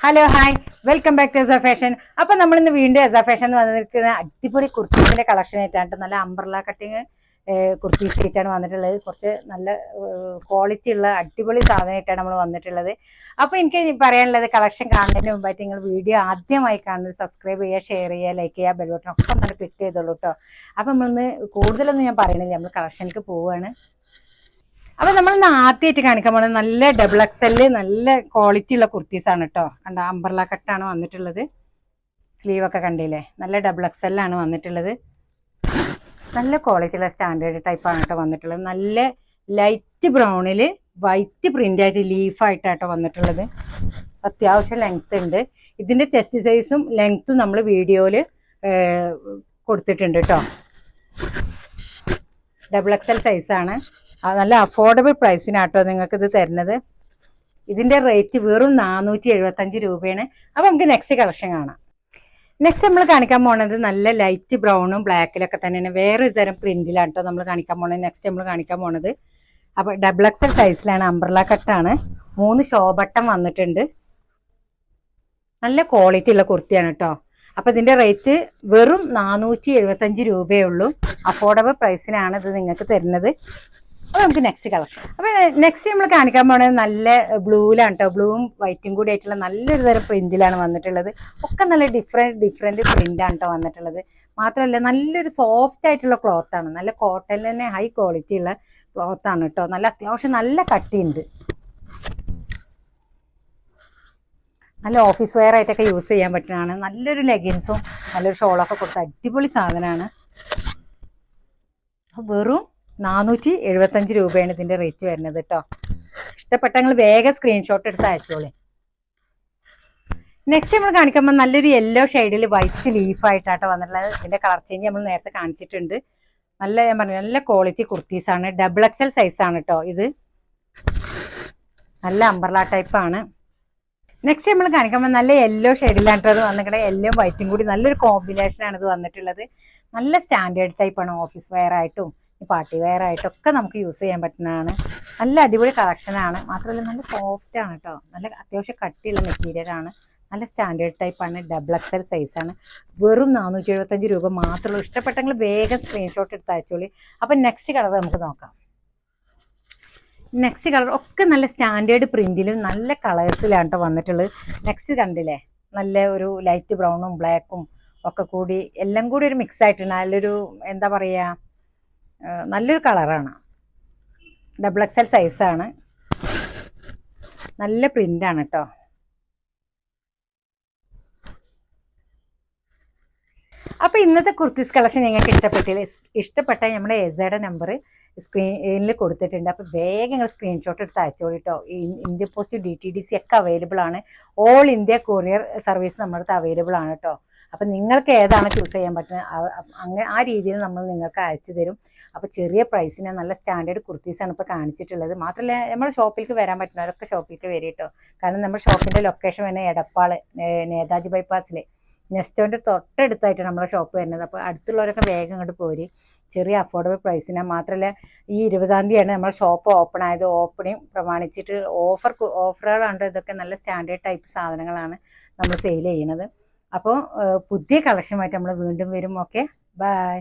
Hello hi welcome back to S fashion അപ്പൊ നമ്മൾ ഇന്ന് വീണ്ടും എസ ഫാഷൻ എന്ന് വന്നിരിക്കുന്ന അടിപൊളി കുർത്തീസിന്റെ കളക്ഷൻ ആയിട്ടാണ് നല്ല അംബ്രല കട്ടിങ് കുർത്തീസ് ആയിട്ടാണ് വന്നിട്ടുള്ളത്. കുറച്ച് നല്ല ക്വാളിറ്റി ഉള്ള അടിപൊളി സാധനമായിട്ടാണ് നമ്മൾ വന്നിട്ടുള്ളത്. അപ്പൊ എനിക്ക് പറയാനുള്ളത് കളക്ഷൻ കാണുന്നതിന് മുമ്പായിട്ട് നിങ്ങൾ വീഡിയോ ആദ്യമായി കാണുന്നത് സബ്സ്ക്രൈബ് ചെയ്യുക ഷെയർ ചെയ്യുക ലൈക്ക് ചെയ്യുക ബെൽ ബട്ടൺ ഒക്കെ ഒന്ന് ക്ലിക്ക് ചെയ്തോളൂ കേട്ടോ അപ്പൊ നമ്മളിന്ന് കൂടുതലൊന്നും ഞാൻ പറയണില്ല നമ്മൾ കളക്ഷനിലേക്ക് പോവുകയാണ് അപ്പൊ നമ്മൾ ആദ്യമായിട്ട് കാണിക്കാൻ പോകുന്നത് നല്ല ഡബിൾ എക്സൽ നല്ല ക്വാളിറ്റി ഉള്ള കുർത്തീസ് ആണ് കേട്ടോ കണ്ട അമ്പർല കട്ടാണ് വന്നിട്ടുള്ളത്. സ്ലീവ് ഒക്കെ കണ്ടില്ലേ? നല്ല ഡബിൾ എക്സലാണ് വന്നിട്ടുള്ളത്. നല്ല ക്വാളിറ്റി ഉള്ള സ്റ്റാൻഡേർഡ് ടൈപ്പ് ആണ് കേട്ടോ വന്നിട്ടുള്ളത്. നല്ല ലൈറ്റ് ബ്രൗണിൽ വൈറ്റ് പ്രിന്റ് ആയിട്ട് ലീഫായിട്ടാട്ടോ വന്നിട്ടുള്ളത്. അത്യാവശ്യം ലെങ്ത് ഉണ്ട്. ഇതിന്റെ ചെസ്റ്റ് സൈസും ലെങ്ത്തും നമ്മൾ വീഡിയോയിൽ കൊടുത്തിട്ടുണ്ട് കേട്ടോ ഡബിൾ എക്സൽ സൈസാണ് നല്ല അഫോർഡബിൾ പ്രൈസിനാട്ടോ നിങ്ങൾക്കിത് തരുന്നത്. ഇതിന്റെ റേറ്റ് വെറും നാനൂറ്റി എഴുപത്തഞ്ച് രൂപയാണ്. അപ്പോൾ നമുക്ക് നെക്സ്റ്റ് കളക്ഷൻ കാണാം. നെക്സ്റ്റ് നമ്മൾ കാണിക്കാൻ പോകുന്നത് നല്ല ലൈറ്റ് ബ്രൗണും ബ്ലാക്കിലൊക്കെ തന്നെയാണ്. വേറൊരു തരം പ്രിന്റിലാണ് കേട്ടോ നമ്മൾ കാണിക്കാൻ പോകുന്നത് നെക്സ്റ്റ് നമ്മൾ കാണിക്കാൻ പോണത്. അപ്പോൾ ഡബിൾ എക്സൽ സൈസിലാണ് അംബ്രല കട്ടാണ് മൂന്ന് ഷോ ബട്ടൺ വന്നിട്ടുണ്ട്. നല്ല ക്വാളിറ്റി ഉള്ള കുർത്തിയാണ് കേട്ടോ അപ്പോൾ ഇതിന്റെ റേറ്റ് വെറും നാനൂറ്റി എഴുപത്തഞ്ച് രൂപയേ ഉള്ളൂ. അഫോർഡബിൾ പ്രൈസിനാണ് ഇത് നിങ്ങൾക്ക് തരുന്നത്. അപ്പൊ നമുക്ക് നെക്സ്റ്റ് കളർ അപ്പൊ നെക്സ്റ്റ് നമ്മൾ കാണിക്കാൻ പോണത് നല്ല ബ്ലൂവിലാണ് കേട്ടോ ബ്ലൂവും വൈറ്റും കൂടി ആയിട്ടുള്ള നല്ലൊരു തരം പ്രിന്റിലാണ് വന്നിട്ടുള്ളത്. ഒക്കെ നല്ല ഡിഫറെന്റ് ഡിഫറെന്റ് പ്രിന്റ് ആണ് കേട്ടോ വന്നിട്ടുള്ളത്. മാത്രമല്ല നല്ലൊരു സോഫ്റ്റ് ആയിട്ടുള്ള ക്ലോത്ത് ആണ്. നല്ല കോട്ടൺ തന്നെ ഹൈ ക്വാളിറ്റി ഉള്ള ക്ലോത്ത് ആണ് കേട്ടോ നല്ല അത്യാവശ്യം നല്ല കട്ടി ഉണ്ട് നല്ല ഓഫീസ് വെയർ ആയിട്ടൊക്കെ യൂസ് ചെയ്യാൻ പറ്റുന്നതാണ്. നല്ലൊരു ലെഗിൻസും നല്ലൊരു ഷോളൊക്കെ കൊടുത്ത അടിപൊളി സാധനമാണ്. വെറും നാനൂറ്റി എഴുപത്തഞ്ച് രൂപയാണ് ഇതിന്റെ റേറ്റ് വരുന്നത് കേട്ടോ ഇഷ്ടപ്പെട്ടെങ്കിൽ വേഗം സ്ക്രീൻഷോട്ട് എടുത്ത് അയച്ചോളി. നെക്സ്റ്റ് നമ്മൾ കാണിക്കുമ്പോൾ നല്ലൊരു യെല്ലോ ഷെയ്ഡിൽ വൈറ്റ് ലീഫായിട്ടാട്ടോ വന്നിട്ടുള്ളത്. ഇതിന്റെ കളർ ചേഞ്ച് നമ്മൾ നേരത്തെ കാണിച്ചിട്ടുണ്ട്. നല്ല ഞാൻ പറഞ്ഞു നല്ല ക്വാളിറ്റി കുർത്തീസാണ്. ഡബിൾ എക്സൽ സൈസാണ് കേട്ടോ ഇത്. നല്ല അമ്പർല ടൈപ്പാണ് നെക്സ്റ്റ് നമ്മൾ കാണിക്കുമ്പോൾ നല്ല യെല്ലോ ഷെയ്ഡിലാണ് വന്നിട്ട് യെല്ലോ വൈറ്റും കൂടി നല്ലൊരു കോമ്പിനേഷൻ ആണ് ഇത് വന്നിട്ടുള്ളത്. നല്ല സ്റ്റാൻഡേർഡ് ടൈപ്പ് ആണ് ഓഫീസ് വെയർ ആയിട്ടും പാർട്ടി വെയർ ആയിട്ടും ഒക്കെ നമുക്ക് യൂസ് ചെയ്യാൻ പറ്റുന്നതാണ്. നല്ല അടിപൊളി കളക്ഷനാണ് മാത്രമല്ല നല്ല സോഫ്റ്റ് ആണ് കേട്ടോ നല്ല അത്യാവശ്യം കട്ടിയുള്ള മെറ്റീരിയലാണ് നല്ല സ്റ്റാൻഡേർഡ് ടൈപ്പ് ആണ്. ഡബിൾ എക്സൽ സൈസ് ആണ്. വെറും നാനൂറ്റി എഴുപത്തഞ്ച് രൂപ മാത്രമേ ഇഷ്ടപ്പെട്ടെങ്കിൽ വേഗം സ്ക്രീൻഷോട്ട് എടുത്ത് അയച്ചോളി. അപ്പം നെക്സ്റ്റ് കളർ നമുക്ക് നോക്കാം. നെക്സ്റ്റ് കളർ ഒക്കെ നല്ല സ്റ്റാൻഡേർഡ് പ്രിന്റിലും നല്ല കളേഴ്സിലാണ് കേട്ടോ വന്നിട്ടുള്ളത്. നെക്സ്റ്റ് കണ്ടില്ലേ? നല്ല ഒരു ലൈറ്റ് ബ്രൗണും ബ്ലാക്കും ഒക്കെ കൂടി എല്ലാം കൂടി ഒരു മിക്സ് ആയിട്ടുണ്ട് നല്ലൊരു എന്താ പറയുക നല്ലൊരു കളറാണ് ഡബിൾ എക്സ് എക്സൽ സൈസാണ് നല്ല പ്രിന്റാണ് കേട്ടോ അപ്പോൾ ഇന്നത്തെ കുർത്തീസ് കളക്ഷൻ ഞങ്ങൾക്ക് ഇഷ്ടപ്പെട്ടില്ല? ഇഷ്ടപ്പെട്ട നമ്മുടെ എസയുടെ നമ്പർ സ്ക്രീനിൽ കൊടുത്തിട്ടുണ്ട്. അപ്പോൾ വേഗം നിങ്ങൾ സ്ക്രീൻഷോട്ട് എടുത്ത് അയച്ചോളിട്ടോ India post D T D C ഒക്കെ അവൈലബിൾ ആണ്. ഓൾ ഇന്ത്യ കൊറിയർ സർവീസ് നമ്മുടെ അടുത്ത് അവൈലബിൾ ആണ് കേട്ടോ അപ്പം നിങ്ങൾക്ക് ഏതാണ് ചൂസ് ചെയ്യാൻ പറ്റുന്നത്? അങ്ങനെ ആ രീതിയിൽ നമ്മൾ നിങ്ങൾക്ക് അയച്ചു തരും. അപ്പോൾ ചെറിയ പ്രൈസിന് നല്ല സ്റ്റാൻഡേർഡ് കുർത്തീസാണ് ഇപ്പോൾ കാണിച്ചിട്ടുള്ളത്. മാത്രമല്ല നമ്മുടെ ഷോപ്പിലേക്ക് വരാൻ പറ്റുന്നവരൊക്കെ ഷോപ്പിലേക്ക് വരും കേട്ടോ കാരണം നമ്മുടെ ഷോപ്പിന്റെ ലൊക്കേഷൻ വരുന്നത് എടപ്പാൾ നേതാജി ബൈപ്പാസിൽ നെസ്റ്റോന്റെ തൊട്ടടുത്തായിട്ടാണ് നമ്മുടെ ഷോപ്പ് വരുന്നത്. അപ്പോൾ അടുത്തുള്ളവരൊക്കെ വേഗം അങ്ങോട്ട് പോരി. ചെറിയ അഫോർഡബിൾ പ്രൈസിന് മാത്രമല്ല ഈ ഇരുപതാം തീയതിയാണ് നമ്മുടെ ഷോപ്പ് ഓപ്പൺ ആയത്. ഓപ്പണിങ് പ്രമാണിച്ചിട്ട് ഓഫർ ഓഫറുകളാണ് ഇതൊക്കെ നല്ല സ്റ്റാൻഡേർഡ് ടൈപ്പ് സാധനങ്ങളാണ് നമ്മൾ സെയിൽ ചെയ്യുന്നത്. അപ്പോൾ പുതിയ കളക്ഷനുമായിട്ട് നമ്മൾ വീണ്ടും വരും. Okay bye